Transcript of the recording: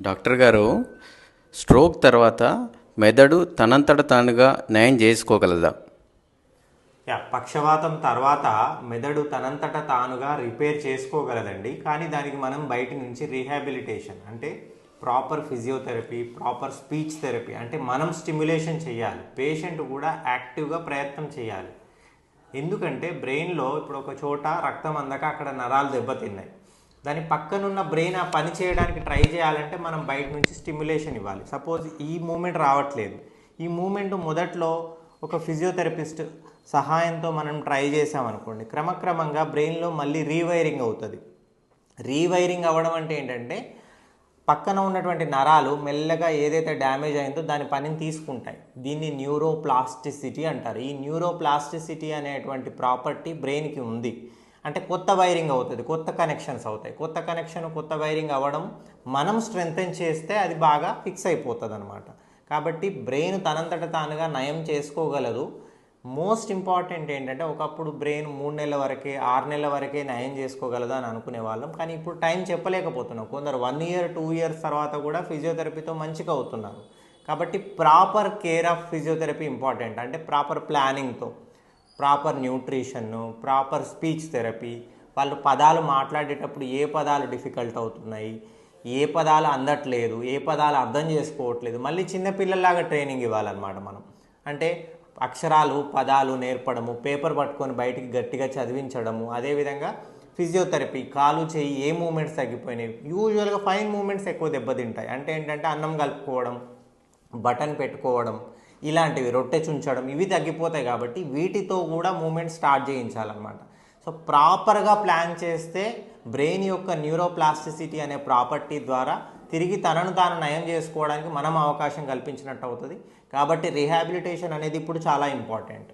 Doctor గారు stroke తర్వాత మెదడు తనంతట తానుగా నయం చేసుకోగలదా? యా పక్షవాతం తర్వాత మెదడు తనంతట తానుగా రిపేర్ చేసుకోగలదండి. కానీ దానికి మనం బయట నుంచి రీహాబిలిటేషన్ అంటే proper physiotherapy proper speech therapy అంటే మనం స్టిమ్యులేషన్ చేయాలి. పేషెంట్ కూడా యాక్టివ్గా ప్రయత్నం చేయాలి. ఎందుకంటే బ్రెయిన్లో ఇప్పుడు ఒక చోట రక్తం అందక అక్కడ నరాలు దెబ్బతిన్నాయి. దాని పక్కనున్న బ్రెయిన్ ఆ పని చేయడానికి ట్రై చేయాలంటే మనం బయట నుంచి స్టిమ్యులేషన్ ఇవ్వాలి. సపోజ్ ఈ మూమెంట్ రావట్లేదు. ఈ మూమెంట్ మొదట్లో ఒక ఫిజియోథెరపిస్ట్ సహాయంతో మనం ట్రై చేసామనుకోండి క్రమక్రమంగా బ్రెయిన్లో మళ్ళీ రీవైరింగ్ అవుతుంది. రీవైరింగ్ అవ్వడం అంటే ఏంటంటే పక్కన ఉన్నటువంటి నరాలు మెల్లగా ఏదైతే డ్యామేజ్ అయిందో దాని పనిని తీసుకుంటాయి. దీన్ని న్యూరోప్లాస్టిసిటీ అంటారు. ఈ న్యూరోప్లాస్టిసిటీ అనేటువంటి ప్రాపర్టీ బ్రెయిన్కి ఉంది. అంటే కొత్త వైరింగ్ అవుతుంది కొత్త కనెక్షన్స్ అవుతాయి. కొత్త కనెక్షన్ కొత్త వైరింగ్ అవ్వడం మనం స్ట్రెంగ్తెన్ చేస్తే అది బాగా ఫిక్స్ అయిపోతుంది అనమాట కాబట్టి బ్రెయిన్ తనంతట తానుగా నయం చేసుకోగలదు. మోస్ట్ ఇంపార్టెంట్ ఏంటంటే ఒకప్పుడు బ్రెయిన్ మూడు నెలల వరకే ఆరు నెలల వరకే నయం చేసుకోగలదు అని అనుకునే వాళ్ళం. కానీ ఇప్పుడు టైం చెప్పలేకపోతున్నాం. కొందరు వన్ ఇయర్ టూ ఇయర్స్ తర్వాత కూడా ఫిజియోథెరపీతో మంచిగా అవుతున్నారు. కాబట్టి proper care of physiotherapy important. అంటే ప్రాపర్ ప్లానింగ్తో. ప్రాపర్ న్యూట్రిషన్ను ప్రాపర్ స్పీచ్ థెరపీ వాళ్ళు పదాలు మాట్లాడేటప్పుడు ఏ పదాలు డిఫికల్ట్ అవుతున్నాయి ఏ పదాలు అందట్లేదు ఏ పదాలు అర్థం చేసుకోవట్లేదు మళ్ళీ చిన్నపిల్లల్లాగా ట్రైనింగ్ ఇవ్వాలన్నమాట మనం. అంటే అక్షరాలు పదాలు నేర్పడము పేపర్ పట్టుకొని బయటికి గట్టిగా చదివించడము అదేవిధంగా ఫిజియోథెరపీ కాలు చేయి ఏ మూమెంట్స్ తగ్గిపోయినాయి. యూజువల్గా ఫైన్ మూమెంట్స్ ఎక్కువ దెబ్బతింటాయి. అంటే ఏంటంటే అన్నం కలుపుకోవడం బటన్ పెట్టుకోవడం ఇలాంటివి రొట్టె చుంచడం ఇవి తగ్గిపోతాయి కాబట్టి వీటితో కూడా మూమెంట్ స్టార్ట్ చేయించాలన్నమాట. సో ప్రాపర్గా ప్లాన్ చేస్తే బ్రెయిన్ యొక్క న్యూరోప్లాస్టిసిటీ అనే ప్రాపర్టీ ద్వారా తిరిగి తనను తాను నయం చేసుకోవడానికి మనం అవకాశం కల్పించినట్టు అవుతుంది. కాబట్టి రిహాబిలిటేషన్ అనేది ఇప్పుడు చాలా ఇంపార్టెంట్.